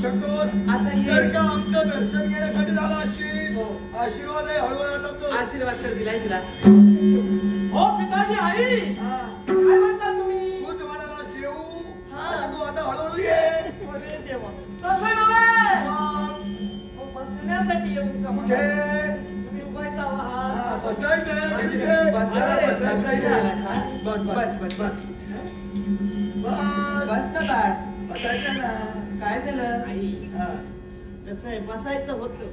शकतोस. जर का आमचं दर्शन घेण्यासाठी झालं असेल हो. आशीर्वाद आहे हळूहळू आता चल. आशीर्वाद तर दिलाय तुला हो पिताजी आई हा. काय म्हणता तुम्ही तूच हा. आता तू आता हळूहळू ये अरे देवा तसं नव्हे मग हो, बसण्यासाठी येऊ का कुठे तुम्ही हा, आहात बसायचं. बस हा, बस. हा. बस बस, बस बस, बस बस बस ना बाळ बसायचं ना काय झालं? आई. कसं आहे बसायचं होतं.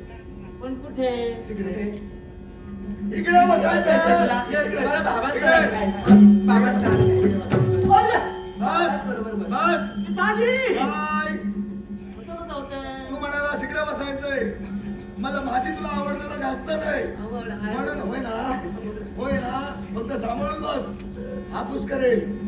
पण कुठे? तिकडे. इकडे? तू म्हणाला इकडे बसायचंय. मला माझी तुला आवडतं तर जास्त नाही. म्हणून होय ना. होय ना. फक्त सांभाळून बस. हापूस करेल.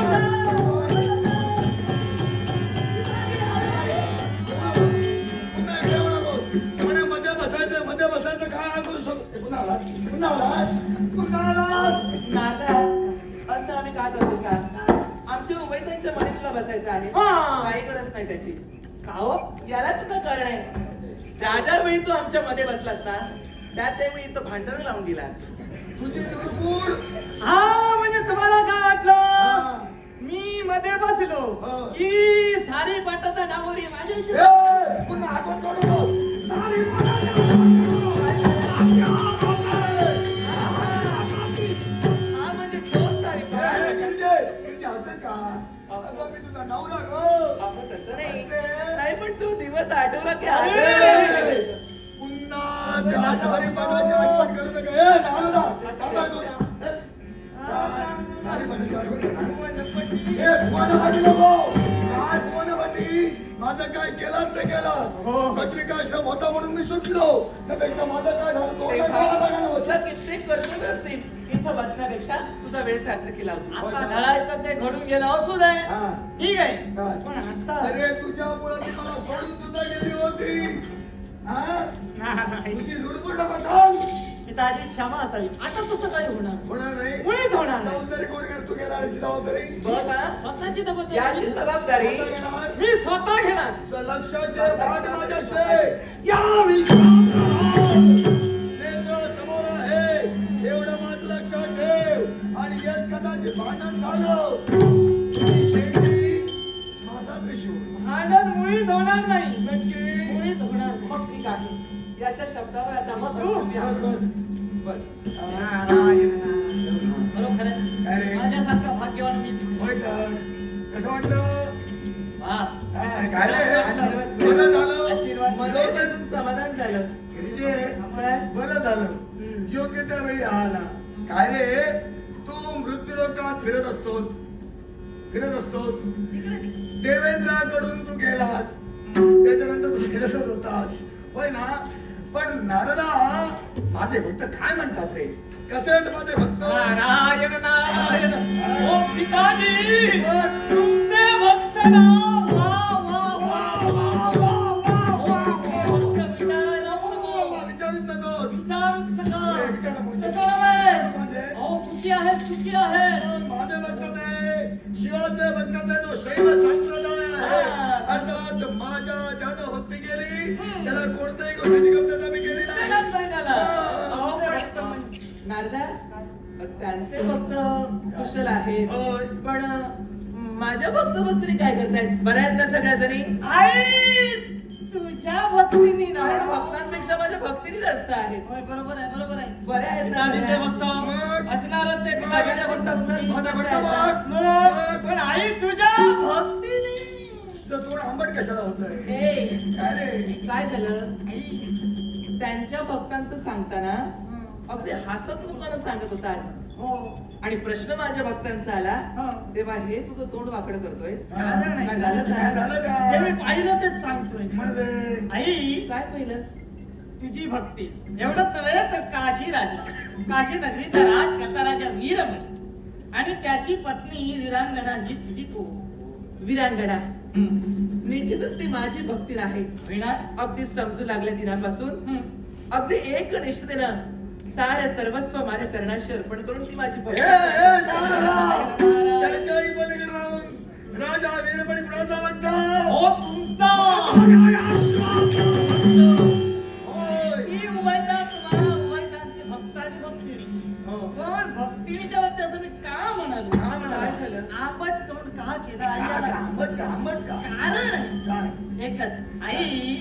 आमच्या उभयतांच्या तुला बसायचं आहे. हा. काही गरज नाही त्याची. का हो? याला सुद्धा कारण आहे. ज्या ज्या वेळी तू आमच्या मध्ये बसलास ना त्या त्यावेळी तो भांडण लावून दिला तुझी लुडबुड हा म्हणजे पत्रिकाश्रम होता म्हणून मी सुटलो त्यापेक्षा माझं काय झालं तो ते काय भाव झालं बघा ना तुला होतं. कित्येक कर्तव्य असतील इथं बसण्यापेक्षा तुझा वेळ सार्थक केला होता आता घडायचं ते घडून गेलं असू दे हा. ठीक आहे? पण आता अरे तुझ्यामुळे ती मला सोडून सुद्धा गेली होती हा? तुझी लुडबुड नको. पिताजी क्षमा असावी. आता तसं काही होणार होणार नाही. मुळीच होणार नाही. जबाबदारी कोण याची जबाबदारी. बघ हा, स्वतःची याची जबाबदारी? जबाबदारी स्वतः घेणार. मी स्वतः घेणार. स- लक्षात ठेव भाग माझ्याशी. या विश्वात नेत्र समोर आहे. एवढं मात्र लक्षात ठेव. आणि यात कदाचित भांडण झालं. ती शेंडी माझा त्रिशूळ. भांडण मुळीच होणार नाही. नक्की. मुळीच होणार नाही. मग ठीक आहे. याच्या शब्दावर आता बसू. बसू. बस, बस. माझ्यासारखा भाग्यवान मी होय तर कसं वाटलं काय रे बरं झालं आशीर्वाद. समाधान झालं बरं झालं योग्य त्या वेळी आला काय रे तू मृत्यू लोकात फिरत असतोस फिरत असतोस देवेंद्राकडून तू गेलास त्याच्यानंतर तू फिरतच होतास होय ना पण नारदा माझे भक्त काय म्हणतात रे कसे आहेत माझे भक्त नारायण नारायण ओ पिताजी तुमचे भक्त ना वा वा वा वा वा वा वा भक्त विचारायला नको. विचारूच नकोस विचारूच नका. ए, विचार नको. कसं नव्हे? म्हणजे? अहो, चुकी आहे चुकी आहे माझे भक्त आहे शिवाचे भक्त जो शैव आहे अर्थात माझ्या ज्यानं भक्ती केली त्याला कोणत्याही नारदा त्यांचे भक्त कुशल आहेत. होय. पण माझ्या भक्त भक्ती काय करतायत? बऱ्या आहेत ना सगळ्या जणी आई तुझ्या भक्तीने भक्तांपेक्षा माझ्या भक्तीने जास्त आहेत. होय, बरोबर आहे बरोबर आहे. बऱ्या आहेत ना? भक्त. मग? असणारच ते भक्त पण आई तुझ्या भक्तीने. तुझं तोंड आंबट कशाला होत आहे ए, काय रे काय झालं? आई. त्यांच्या भक्तांचं सांगताना अगदी हसत मुखानं सांगत होतास हो. आणि प्रश्न माझ्या भक्तांचा आला. तेव्हा हे तुझं तोंड वाकडं करतोय नाही. मी पाहिलं तेच सांगतोय. म्हणजे? आई काय पहिलं तुझी भक्ती. एवढंच नव्हे तर काशी राजा. काशी नगरीचा राज करता राजा वीरमणी आणि त्याची पत्नी विरांगणा ही तुझी तू विरांगडा निश्चितच ती माझी भक्ती आहे. विना अगदी समजू लागल्या दिनापासून. अगदी एक निष्ठतेनं सारे सर्वस्व माझ्या चरणाशी अर्पण करून ती माझी राजा वीरमणी कुणाचा म्हणतो हो तुमचा. हो. आपण तोंड का कामट का? कारण एकच आई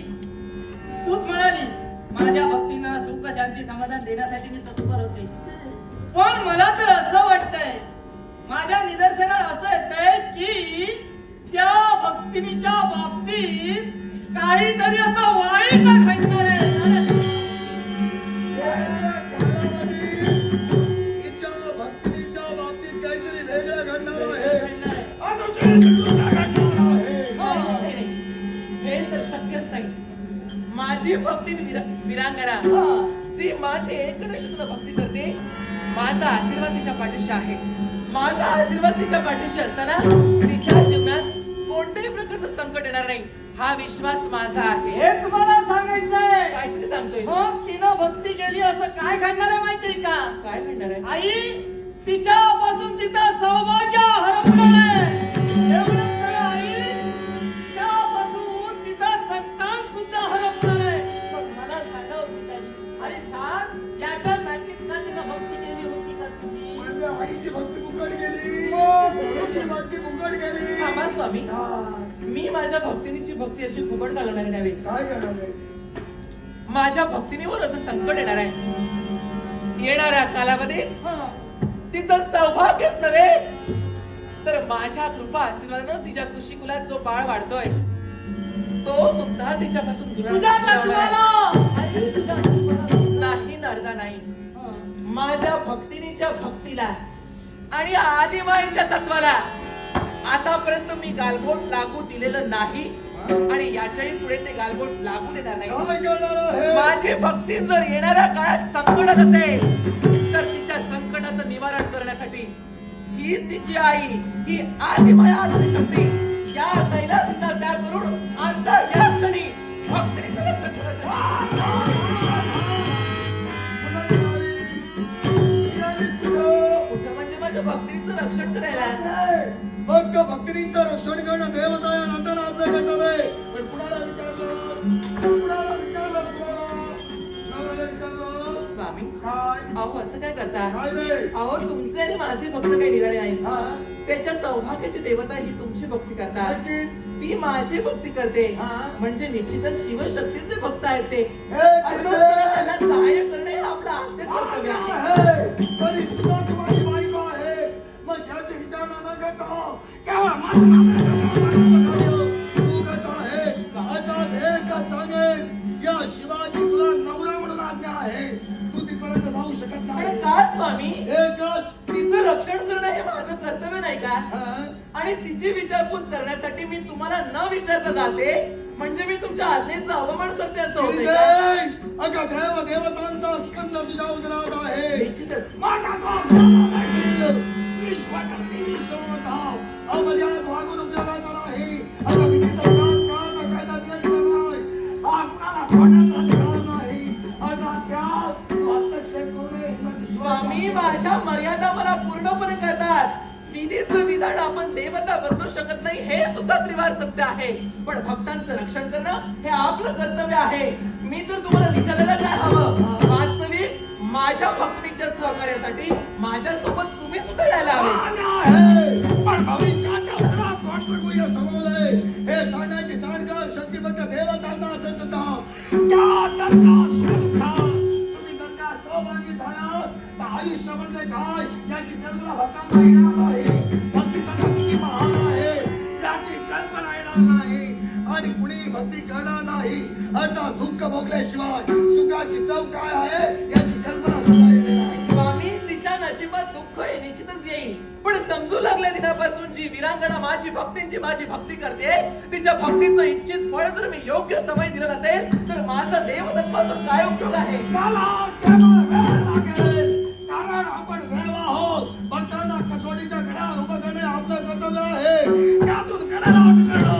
शांती समाधान देण्यासाठी मी तत्पर होते पण मला तर असं वाटतंय माझ्या निदर्शनात असं येतंय की त्या भक्तिनीच्या बाबतीत काहीतरी असं वाईट घडणार आहे भक्तीच्या आहे आहे. आहे हो. हे तर शक्यच नाही माझी भक्ती विरा- विरांगणा हा. जी माझी एकनिष्ठ भक्ती करते माझा आशीर्वाद तिच्या पाठीशी आहे. माझा आशीर्वाद तिच्या पाठीशी असताना तिच्या जीवनात कोणत्याही प्रकारचं संकट येणार नाही. हा विश्वास माझा आहे. हे तुम्हाला सांगायचंय. काहीतरी सांगतोय. मग तिनं भक्ती केली असं काय घडणार आहे माहितीये का? काय घडणार आहे? आई तिच्यापासून तिचं सौभाग्य हरपणार आहे. थांबा स्वामी हा. मी माझ्या भक्तिनीची भक्ती अशी फुकट घालवणार नव्हे काय करणार? माझ्या भक्तिनीवर असं संकट येणार आहे येणाऱ्या कालावधीत हं. तिचं सौभाग्यच नव्हे तर माझ्या कृपा आशीर्वादानं तिच्या कुशीकुलात जो बाळ वाढतोय तो सुद्धा तिच्यापासून नाही नर्दा नाही हं. माझ्या भक्तिनीच्या भक्तीला आणि आदिमाईच्या तत्वाला आतापर्यंत मी गालबोट लागू दिलेलं नाही आणि याच्याही पुढे ते गालबोट लागू देणार नाही. माझी भक्ती जर येणाऱ्या काळात संकटात असेल तर तिच्या संकटाचं निवारण करण्यासाठी ही तिची आई ही आदिमाया असली शक्ती. या कैलासीचा त्याग करून आता या क्षणी भक्तीचं करण्यासाठी कुठं म्हणजे माझ्या भक्तीचं रक्षण करायला. फक्त भक्तीचं रक्षण करणं देवता या नात्यानं आपलं कर्तव्य आहे. पण कुणाला विचारलं? कुणाला विचारलं कुणाला नवऱ्याला विचारलं स्वामी? काय? अहो असं काय करता? काय नाही. अहो तुमचे आणि माझे भक्त काही निराळे नाही? त्याच्या सौभाग्याची देवता ही तुमची भक्ती करतात नक्कीच. ती माझी भक्ती करते. हा. म्हणजे निश्चितच शिवशक्तीचे भक्त आहेत ते. असं करते. असताना त्यांना सहाय्य करणे हे आपलं आद्य कर्तव्य आहे. आणि तिची विचारपूस करण्यासाठी मी तुम्हाला न विचारता जाते. म्हणजे मी तुमच्या आज्ञेचा अवमान करते असं होते अगं देव देवतांचा स्कंद तुझ्या उदरात आहे. निश्चितच. माझ्या मर्यादा मला पूर्णपणे करतात विधीचं विधान आपण देवता बदलू शकत नाही हे सुद्धा त्रिवार सत्य आहे. पण भक्तांचं रक्षण करणं हे आपलं कर्तव्य आहे. मी तर तुम्हाला विचारायला काय हवं? वास्तविक माझ्या भक्तीच्या सहकार्यासाठी माझ्या सोबत तुम्ही सुद्धा यायला हवे. पण भविष्याच्या उत्तरात कोणतं गुह्य समवलंय हे जाण्याची जाणकार शक्तिबद्ध देवतांना असेल सुद्धा झालात तर आयुष्य काय? याची कल्पना भक्तांना येणार नाही भक्ती तर किती महान आहे. याची कल्पना येणार नाही आणि कुणी भक्ती करणार नाही. आता दुःख भोगल्याशिवाय सुखाची चव काय आहे? याची कल्पना सुद्धा येणार नाही. स्वामी तिच्या नशिबात दुःख हे निश्चितच येईल. पण समजू लागल्या दिनापासून जी विरांगणा माझी भक्तींची माझी भक्ती करते तिच्या भक्तीचं इच्छित फळ जर मी योग्य समय दिलं नसेल तर माझा देवदत्तापासून काय उपयोग आहे? आपण देव आहोत. भक्तांना कसोटीच्या घड्यावर उभं करणे आपलं कर्तव्य आहे. त्यातून कडेला अटकलो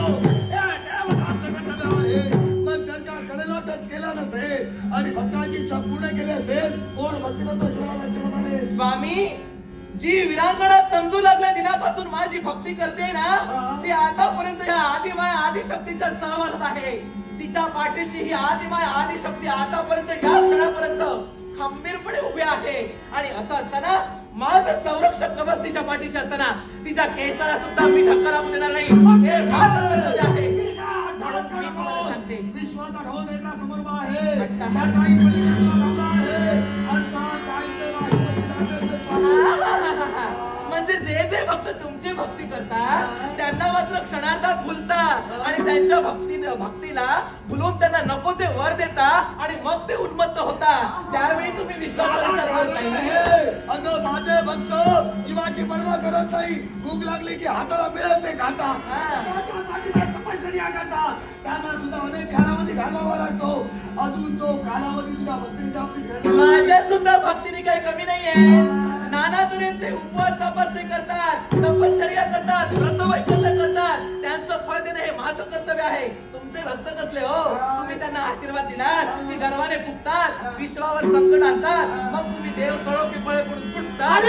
हे स्वामी जी विरांगना समजू लागल्या दिनापासून माझी भक्ती करते ना ती आतापर्यंत या आदिमाय आदिशक्तीच्या सहवासात आहे. तिच्या पाठीशी ही आदिमाय आदिशक्ती आतापर्यंत या क्षणापर्यंत. खंबीरपणे उभी आहे. आणि असं असताना माझं संरक्षक कवच तिच्या पाठीशी असताना तिच्या केसाला सुद्धा मी धक्का लागू देणार नाही. हे विश्वाचा ढोल समोर आहे. जे जे भक्त तुमची भक्ती करतात त्यांना मात्र क्षणार्धात भुलतात. आणि त्यांच्या भक्ती भक्तीला भुलून त्यांना नको ते वर देता आणि मग ते उन्मत्त होता त्यावेळी तुम्ही नाही. हे, अगं माझे भक्त जीवाची पर्वा करत नाही. भूक लागली की हाताला मिळत ते खातात. हा. त्याच्यासाठी त्यांना सुद्धा अनेक कालावधी घालवावा लागतो. अजून तो कालावधी तुझ्या भक्तीच्या बाबतीत नाही. माझ्या सुद्धा भक्तीने काही कमी नाहीये. नाना तऱ्हेचे उपवास तपासणे करतात तपश्चर्या करतात व्रत वैकल्य करतात त्यांचं फळ देणं हे माझं कर्तव्य आहे तुमचे भक्त कसले हो तुम्ही त्यांना आशीर्वाद दिलात ते गर्वाने फुकतात विश्वावर संकट आणतात मग तुम्ही देव सळो की फळे पडून फुटतात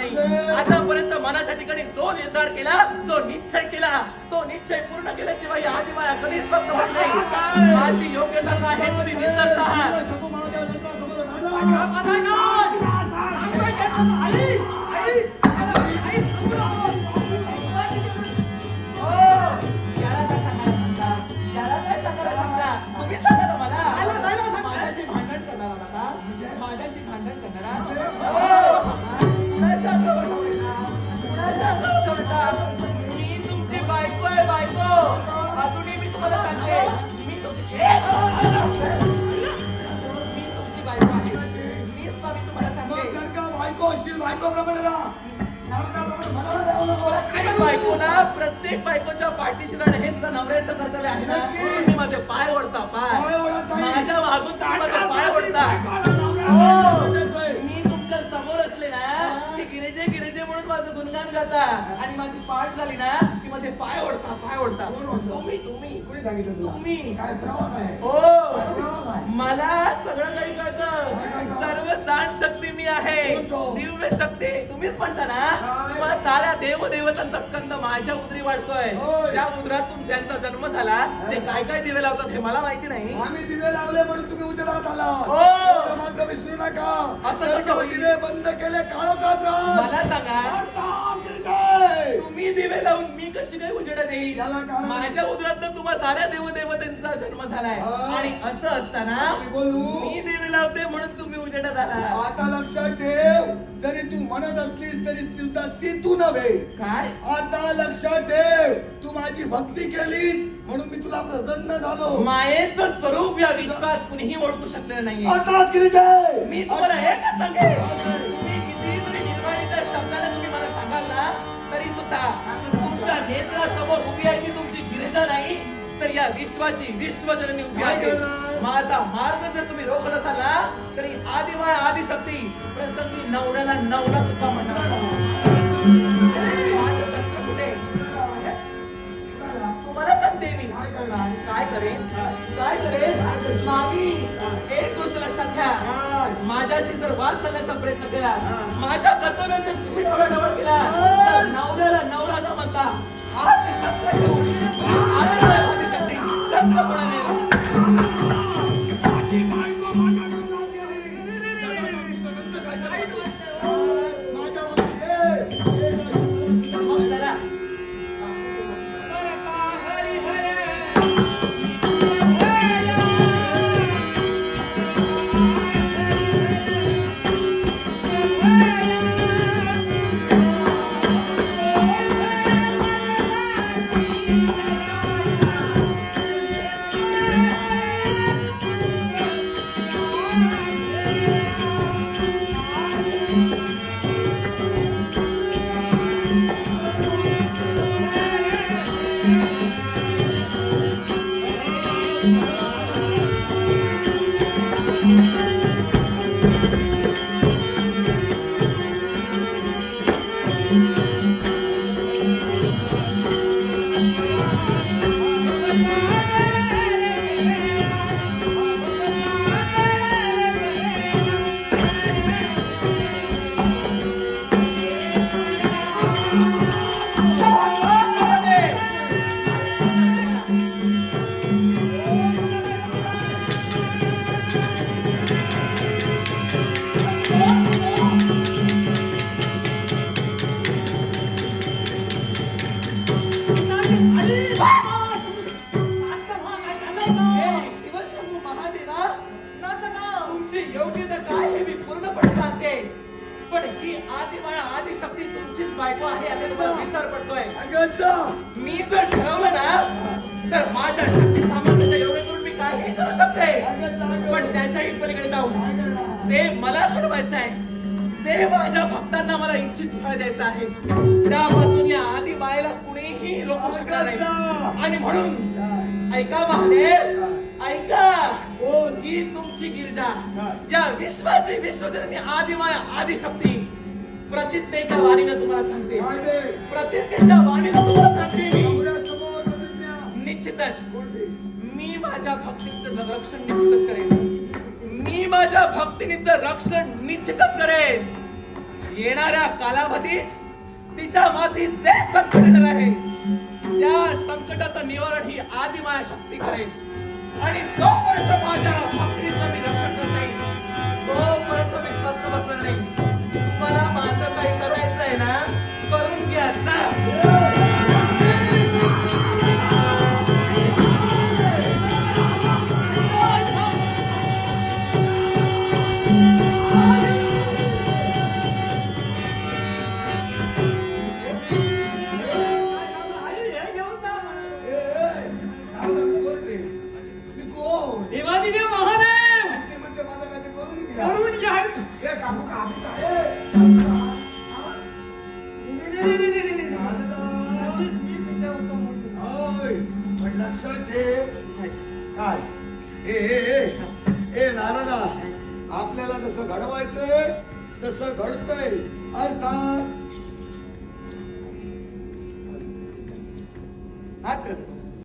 नाही. आतापर्यंत मनाच्या ठिकाणी जो निर्धार केला जो निश्चय केला तो निश्चय पूर्ण केल्याशिवाय या आदिमाया कधीच स्वस्त होत नाही. माझी योग्यता काय हे तुम्ही विसरत शिव शंभू तुम्हाला सांगते, मी तुमची- मी तुमची बायको आहे. तुम्हाला सांगते बायको प्रत्येक बायकोला प्रत्येक बायकोच्या पाठीशी राहणं हेच तर नवऱ्याचं कर्तव्य आहे ना तुम्ही माझे पाय ओढता पाय माझ्या वागून तुम्ही माझे पाय ओढता हो. गाता आणि माझी पाठ झाली ना की माझे पाय ओढता पाय ओढता? तुम्ही तुम्ही कोणी सांगितलं तुला? तुम्ही काय प्रवास आहे हो. मला सगळं काही कळतं सर्व जाण शक्ती मी आहे? दिव्य शक्ती तुम्हीच म्हणता ना? तुम्हाला साऱ्या देव देवतांचा स्कंद माझ्या उदरी वाढतोय. ज्या उदरातून त्यांचा जन्म झाला ते काय काय दिवे लावतात हे मला माहिती नाही आम्ही दिवे लावले म्हणून तुम्ही उजेडात आला हो. मात्र विसरू नका. असं कसं होईल? बंद केले काळोखात राहा मला सांगा. तुम्ही दिवे लावून मी कशी काय उजेडात येईल? याला कारण- माझ्या उदरात तुम्हा साऱ्या देवदेवतांचा जन्म झालाय. हा. आणि असं असताना मी बोलू? मी दिवे लावते म्हणून तुम्ही उजेडात आला आता लक्षात ठेव जरी तू म्हणत असलीस तरी सुद्धा ती तू नव्हे. काय? आता लक्षात ठेव तू माझी भक्ती केलीस म्हणून मी तुला प्रसन्न झालो. मायेचं स्वरूप या विश्वात कुणीही ओळखू शकलेलं नाहीये. आता गिरिजय मी तुम्हाला हे का सांगेन? सुद्धा तुमच्या नेत्रासमोर उभी अशी तुमची गिरिजा नाही तर या विश्वाची विश्वजननी उभी आहे? माझा मार्ग जर तुम्ही रोखत असाल ना तरी आदिमाय आदिशक्ती प्रसंगी नवऱ्याला नवरा सुद्धा म्हणणार काय करेन? काय करेन? स्वामी एक गोष्ट लक्षात घ्या? माझ्याशी जर वाद चालण्याचा प्रयत्न केला हा. माझ्या कर्तव्यात जर तुम्ही ढवळाढवळ केला. नवऱ्याला नवरा न म्हणता हात शस्त्र घेऊन बायको आहे विसर पडतोय. अंगाचा मी जर ठरवलं ना तर माझ्या शक्ती सामर्थ्याचा करून मी काही करू शकते. पण त्याच्याही पलीकडे जाऊ. ते मला घडवायचं आहे ते माझ्या भक्तांना मला इच्छित फळ द्यायचं आहे त्यापासून या आदी मायेला कुणीही रोखू शकणार नाही. आणि म्हणून ऐका महादेव ऐका. ही तुमची गिरजा? या विश्वाची विश्वजननी आदिमाया आदिशक्ती प्रतिज्ञेच्या वाणीनं तुम्हाला सांगते. प्रतिज्ञेच्या वाणीनं तुम्हाला सांगते मी. निश्चितच? मी माझ्या भक्तीचं रक्षण निश्चितच करेन. मी माझ्या भक्तीचं रक्षण निश्चितच करेन. येणाऱ्या कालावधीत तिच्या मातीत जे संकट येणार आहे त्या संकटाचं निवारण ही आदिमाया शक्ती करेल. आणि जोपर्यंत माझ्या भक्तीचं मी रक्षण